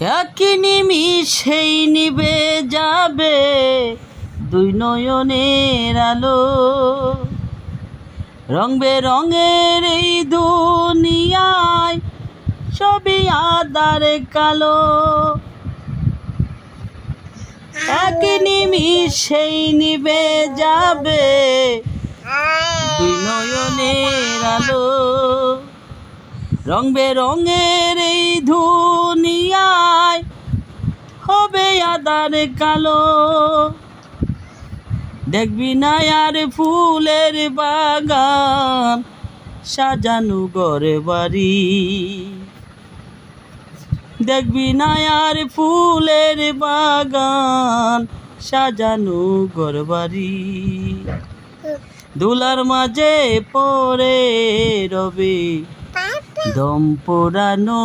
একই নিমিষেই নিবে যাবে দুই নয়নের আলো। রং বেরঙের এই দুনিয়ায় সবই আদার কালো। এক নিমিষেই নিবে যাবে দুই নয়নের আলো। রং বেরঙের এই আদার কালো। দেখবি না আর ফুলের বাগান সাজানো গড়ে বাড়ি। দেখবি না আর ফুলের বাগান সাজানো গড় বাড়ি। দুলার মাঝে পরে রবে দম পোড়ানো।